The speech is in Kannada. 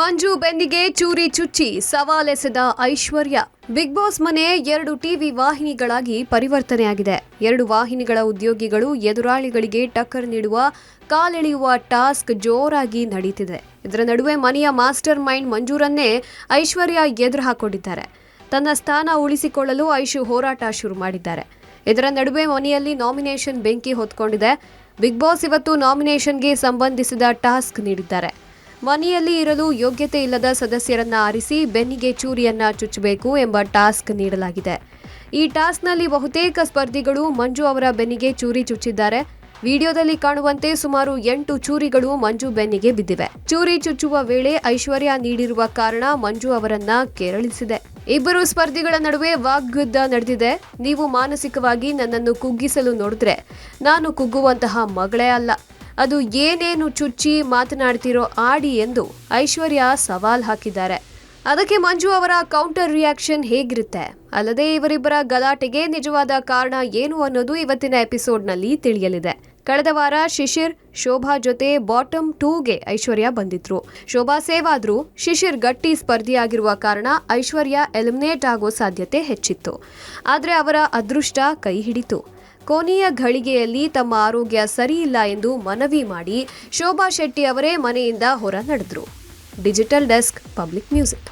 ಮಂಜು ಬೆನ್ನಿಗೆ ಚೂರಿ ಚುಚ್ಚಿ ಸವಾಲೆಸೆದ ಐಶ್ವರ್ಯ. ಬಿಗ್ ಬಾಸ್ ಮನೆ ಎರಡು ಟಿವಿ ವಾಹಿನಿಗಳಾಗಿ ಪರಿವರ್ತನೆಯಾಗಿದೆ. ಎರಡು ವಾಹಿನಿಗಳ ಉದ್ಯೋಗಿಗಳು ಎದುರಾಳಿಗಳಿಗೆ ಟಕ್ಕರ್ ನೀಡುವ ಕಾಲೆಳೆಯುವ ಟಾಸ್ಕ್ ಜೋರಾಗಿ ನಡೀತಿದೆ. ಇದರ ನಡುವೆ ಮನೆಯ ಮಾಸ್ಟರ್ ಮೈಂಡ್ ಮಂಜೂರನ್ನೇ ಐಶ್ವರ್ಯ ಎದುರು ಹಾಕೊಂಡಿದ್ದಾರೆ. ತನ್ನ ಸ್ಥಾನ ಉಳಿಸಿಕೊಳ್ಳಲು ಐಶು ಹೋರಾಟ ಶುರು ಮಾಡಿದ್ದಾರೆ. ಇದರ ನಡುವೆ ಮನೆಯಲ್ಲಿ ನಾಮಿನೇಷನ್ ಬೆಂಕಿ ಹೊತ್ಕೊಂಡಿದೆ. ಬಿಗ್ ಬಾಸ್ ಇವತ್ತು ನಾಮಿನೇಷನ್ಗೆ ಸಂಬಂಧಿಸಿದ ಟಾಸ್ಕ್ ನೀಡಿದ್ದಾರೆ. ಮನೆಯಲ್ಲಿ ಇರಲು ಯೋಗ್ಯತೆ ಇಲ್ಲದ ಸದಸ್ಯರನ್ನ ಆರಿಸಿ ಬೆನ್ನಿಗೆ ಚೂರಿಯನ್ನ ಚುಚ್ಚಬೇಕು ಎಂಬ ಟಾಸ್ಕ್ ನೀಡಲಾಗಿದೆ. ಈ ಟಾಸ್ಕ್ನಲ್ಲಿ ಬಹುತೇಕ ಸ್ಪರ್ಧಿಗಳು ಮಂಜು ಅವರ ಬೆನ್ನಿಗೆ ಚೂರಿ ಚುಚ್ಚಿದ್ದಾರೆ. ವಿಡಿಯೋದಲ್ಲಿ ಕಾಣುವಂತೆ ಸುಮಾರು ಎಂಟು ಚೂರಿಗಳು ಮಂಜು ಬೆನ್ನಿಗೆ ಬಿದ್ದಿವೆ. ಚೂರಿ ಚುಚ್ಚುವ ವೇಳೆ ಐಶ್ವರ್ಯ ನೀಡಿರುವ ಕಾರಣ ಮಂಜು ಅವರನ್ನ ಕೆರಳಿಸಿದೆ. ಇಬ್ಬರು ಸ್ಪರ್ಧಿಗಳ ನಡುವೆ ವಾಗ್ಯುದ್ಧ ನಡೆದಿದೆ. ನೀವು ಮಾನಸಿಕವಾಗಿ ನನ್ನನ್ನು ಕುಗ್ಗಿಸಲು ನೋಡಿದ್ರೆ ನಾನು ಕುಗ್ಗುವಂತಹ ಮಗಳೇ ಅಲ್ಲ. ಅದು ಏನೇನು ಚುಚ್ಚಿ ಮಾತನಾಡ್ತಿರೋ ಆಡಿ ಎಂದು ಐಶ್ವರ್ಯ ಸವಾಲ್ ಹಾಕಿದ್ದಾರೆ. ಅದಕ್ಕೆ ಮಂಜು ಅವರ ಕೌಂಟರ್ ರಿಯಾಕ್ಷನ್ ಹೇಗಿರುತ್ತೆ? ಅಲ್ಲದೆ ಇವರಿಬ್ಬರ ಗಲಾಟೆಗೆ ನಿಜವಾದ ಕಾರಣ ಏನು ಅನ್ನೋದು ಇವತ್ತಿನ ಎಪಿಸೋಡ್ನಲ್ಲಿ ತಿಳಿಯಲಿದೆ. ಕಳೆದ ವಾರ ಶಿಶಿರ್, ಶೋಭಾ ಜೊತೆ ಬಾಟಮ್ ಟೂಗೆ ಐಶ್ವರ್ಯ ಬಂದಿದ್ರು. ಶೋಭಾ ಸೇವ್ ಆದ್ರೂ ಶಿಶಿರ್ ಗಟ್ಟಿ ಸ್ಪರ್ಧಿಯಾಗಿರುವ ಕಾರಣ ಐಶ್ವರ್ಯ ಎಲಿಮಿನೇಟ್ ಆಗೋ ಸಾಧ್ಯತೆ ಹೆಚ್ಚಿತ್ತು. ಆದರೆ ಅವರ ಅದೃಷ್ಟ ಕೈ ಹಿಡಿತು. ಕೊನೆಯ ಘಳಿಗೆಯಲ್ಲಿ ತಮ್ಮ ಆರೋಗ್ಯ ಸರಿಯಿಲ್ಲ ಎಂದು ಮನವಿ ಮಾಡಿ ಶೋಭಾ ಶೆಟ್ಟಿ ಅವರೇ ಮನೆಯಿಂದ ಹೊರ ನಡೆದರು. Digital desk public music.